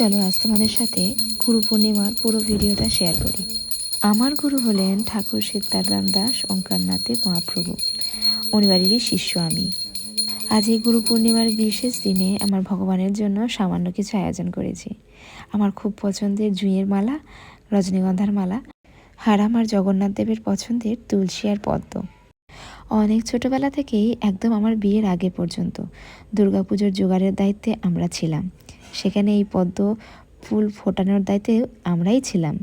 চলো আজ তোমাদের সাথে গুরু পূর্ণিমার পুরো ভিডিওটা শেয়ার করি। আমার গুরু হলেন ঠাকুর সীতারাম দাস ওঙ্কারনাথের মহাপ্রভু। উনিবাড়িরই শিষ্য আমি। আজ এই গুরু পূর্ণিমার বিশেষ দিনে আমার ভগবানের জন্য সামান্য কিছু আয়োজন করেছি। আমার খুব পছন্দের জুঁয়ের মালা, রজনীগন্ধার মালা আর আমার জগন্নাথ দেবের পছন্দের তুলসী আর পদ্ম। অনেক ছোটবেলা থেকেই একদম আমার বিয়ের আগে পর্যন্ত দুর্গাপুজোর জোগাড়ের দায়িত্বে আমরা ছিলাম। সেখানে এই পদ্ম ফুল ফোটানোর দায়িত্বে আমরাই ছিলাম।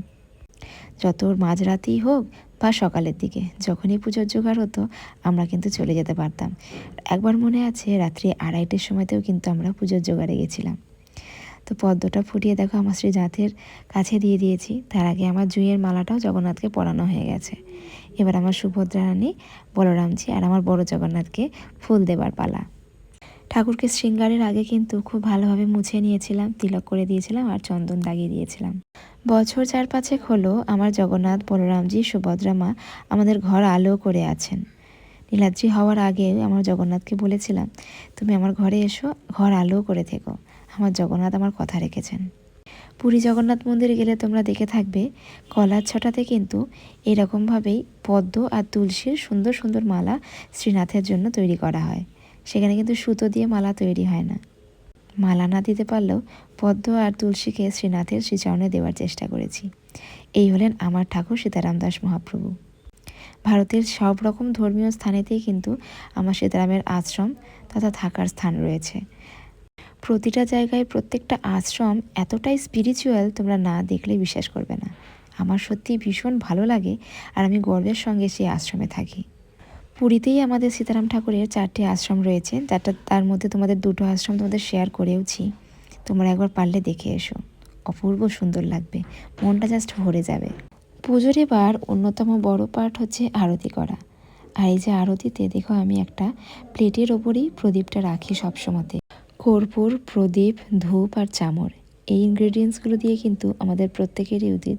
যত মাঝরাতেই হোক বা সকালের দিকে, যখনই পুজোর জোগাড় হতো, আমরা কিন্তু চলে যেতে পারতাম। একবার মনে আছে, রাত্রি আড়াইটের সময়তেও কিন্তু আমরা পুজোর জোগাড়ে গেছিলাম। তো পদ্মটা ফুটিয়ে দেখো, আমার শ্রীনাথের কাছে দিয়ে দিয়েছি। তার আগে আমার জুঁইয়ের মালাটাও জগন্নাথকে পরানো হয়ে গেছে। এবার আমার সুভদ্রা রানী, বলরামজি আর আমার বড় জগন্নাথকে ফুল দেবার পালা। ঠাকুরকে শৃঙ্গারের আগে কিন্তু খুব ভালোভাবে মুছে নিয়েছিলাম, তিলক করে দিয়েছিলাম আর চন্দন দাগিয়ে দিয়েছিলাম। বছর চার পাঁচেক হলো আমার জগন্নাথ, বলরামজি, সুভদ্রা মা আমাদের ঘর আলো করে আছেন। নীলাদ্রি হওয়ার আগে আমার জগন্নাথকে বলেছিলাম, তুমি আমার ঘরে এসো, ঘর আলো করে থেকো। আমার জগন্নাথ আমার কথা রেখেছেন। পুরী জগন্নাথ মন্দিরে গেলে তোমরা দেখে থাকবে, কলার ছটাতে কিন্তু এরকমভাবেই পদ্ম আর তুলসীর সুন্দর সুন্দর মালা শ্রীনাথের জন্য তৈরি করা হয়। সেখানে কিন্তু সুতো দিয়ে মালা তৈরি হয় না। মালা না দিতে পারলেও পদ্ম আর তুলসীকে শ্রীনাথের শ্রীচরণে দেওয়ার চেষ্টা করেছি। এই হলেন আমার ঠাকুর সীতারাম দাস মহাপ্রভু। ভারতের সব রকম ধর্মীয় স্থানেতেই কিন্তু আমার সীতারামের আশ্রম তথা থাকার স্থান রয়েছে। প্রতিটা জায়গায় প্রত্যেকটা আশ্রম এতটাই স্পিরিচুয়াল তোমরা না দেখলে বিশ্বাস করবে না। আমার সত্যি ভীষণ ভালো লাগে আর আমি গর্বের সঙ্গে সেই আশ্রমে থাকি। পুরীতেই আমাদের সীতারাম ঠাকুরের চারটি আশ্রম রয়েছে। যাটা তার মধ্যে তোমাদের দুটো আশ্রম তোমাদের শেয়ার করেওছি। তোমরা একবার পারলে দেখে এসো। অপূর্ব সুন্দর লাগবে। মনটা জাস্ট ভরে যাবে। পুজোর এবার অন্যতম বড় পার্ট হচ্ছে আরতি করা। আর এই যে আরতিতে দেখো আমি একটা প্লেটের ওপরেই প্রদীপটা রাখি সবসময়তে। কর্পূর, প্রদীপ, ধূপ আর চামর। এই ইনগ্রেডিয়েন্টসগুলো দিয়ে কিন্তু আমাদের প্রত্যেকেরই উচিত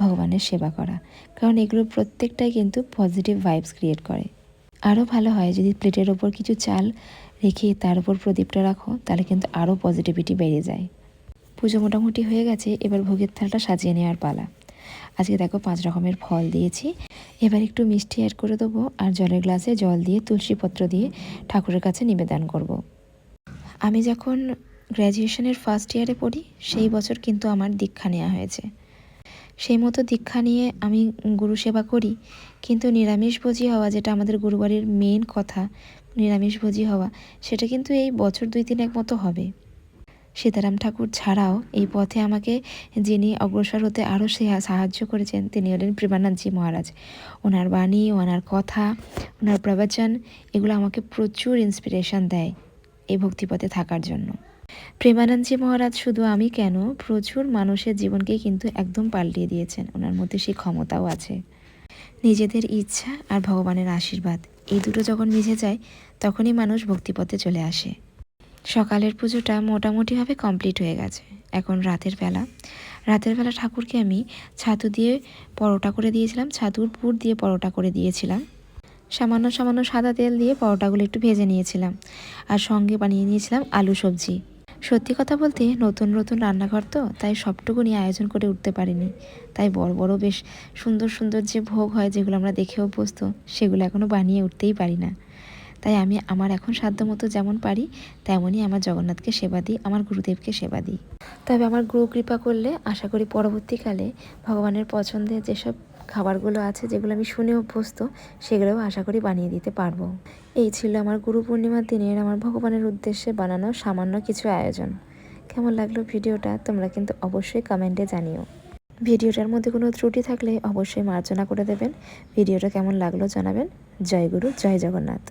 ভগবানের সেবা করা। কারণ এগুলো প্রত্যেকটাই কিন্তু পজিটিভ ভাইবস ক্রিয়েট করে। আরও ভালো হয় যদি প্লেটের ওপর কিছু চাল রেখে তার উপর প্রদীপটা রাখো, তাহলে কিন্তু আরও পজিটিভিটি বেড়ে যায়। পুজো মোটামুটি হয়ে গেছে, এবার ভোগের থালটা সাজিয়ে নেওয়ার পালা। আজকে দেখো পাঁচ রকমের ফল দিয়েছি। এবার একটু মিষ্টি অ্যাড করে দেবো আর জলের গ্লাসে জল দিয়ে তুলসী পত্র দিয়ে ঠাকুরের কাছে নিবেদন করব। আমি যখন গ্র্যাজুয়েশনের ফার্স্ট ইয়ারে পড়ি, সেই বছর কিন্তু আমার দীক্ষা নেওয়া হয়েছে। সেই মতো দীক্ষা নিয়ে আমি গুরু সেবা করি। কিন্তু নিরামিষভোজী হওয়া, যেটা আমাদের গুরুবারের মেন কথা নিরামিষভোজী হওয়া, সেটা কিন্তু এই বছর দুই তিন এক মতো হবে। সীতারাম ঠাকুর ছাড়াও এই পথে আমাকে যিনি অগ্রসর হতে আরও সাহায্য করেছেন, তিনি হলেন প্রেমানন্দজি মহারাজ। ওনার বাণী, ওনার কথা, ওনার প্রবচন, এগুলো আমাকে প্রচুর ইন্সপিরেশন দেয় এই ভক্তিপথে থাকার জন্য। প্রেমানন্দজি মহারাজ, শুধু আমি কেন? প্রচুর মানুষের জীবনকে কিন্তু একদম পাল্টিয়ে দিয়েছেন। ওনার মধ্যে সেই ক্ষমতাও আছে। নিজেদের ইচ্ছা আর ভগবানের আশীর্বাদ, এই দুটো যখন মিশে যায়, তখনই মানুষ ভক্তিপথে চলে আসে। সকালের পুজোটা মোটামুটিভাবে কমপ্লিট হয়ে গেছে। এখন রাতের বেলা। রাতের বেলা ঠাকুরকে আমি ছাতু দিয়ে পরোটা করে দিয়েছিলাম। ছাতুর পুর দিয়ে পরোটা করে দিয়েছিলাম। সামান্য সামান্য সাদা তেল দিয়ে পরোটাগুলো একটু ভেজে নিয়েছিলাম। আর সঙ্গে বানিয়ে নিয়েছিলাম আলু সবজি। সত্যি কথা বলতে নতুন নতুন রান্নাঘর তো, তাই সবটুকু নিয়ে আয়োজন করে উঠতে পারিনি। তাই বড় বড় বেশ সুন্দর সুন্দর যে ভোগ হয়, যেগুলো আমরা দেখে অভ্যস্ত, সেগুলো এখনও বানিয়ে উঠতেই পারি না। তাই আমি আমার এখন সাধ্য মতো যেমন পারি, তেমনই আমার জগন্নাথকে সেবা দিই, আমার গুরুদেবকে সেবা দিই। তবে আমার গুরু কৃপা করলে আশা করি পরবর্তীকালে ভগবানের পছন্দের যেসব খাবারগুলো আছে যেগুলো আমি শুনে অভ্যস্ত, সেগুলোও আশা করি বানিয়ে দিতে পারব। এই ছিল আমার গুরু পূর্ণিমার দিনের আমার ভগবানের উদ্দেশ্যে বানানো সামান্য কিছু আয়োজন। কেমন লাগল ভিডিওটা? তোমরা কিন্তু অবশ্যই কমেন্টে জানিও। ভিডিওটার মধ্যে কোনো ত্রুটি থাকলে অবশ্যই মার্জনা করে দেবেন। ভিডিওটা কেমন লাগল জানাবেন। জয় গুরু, জয় জগন্নাথ।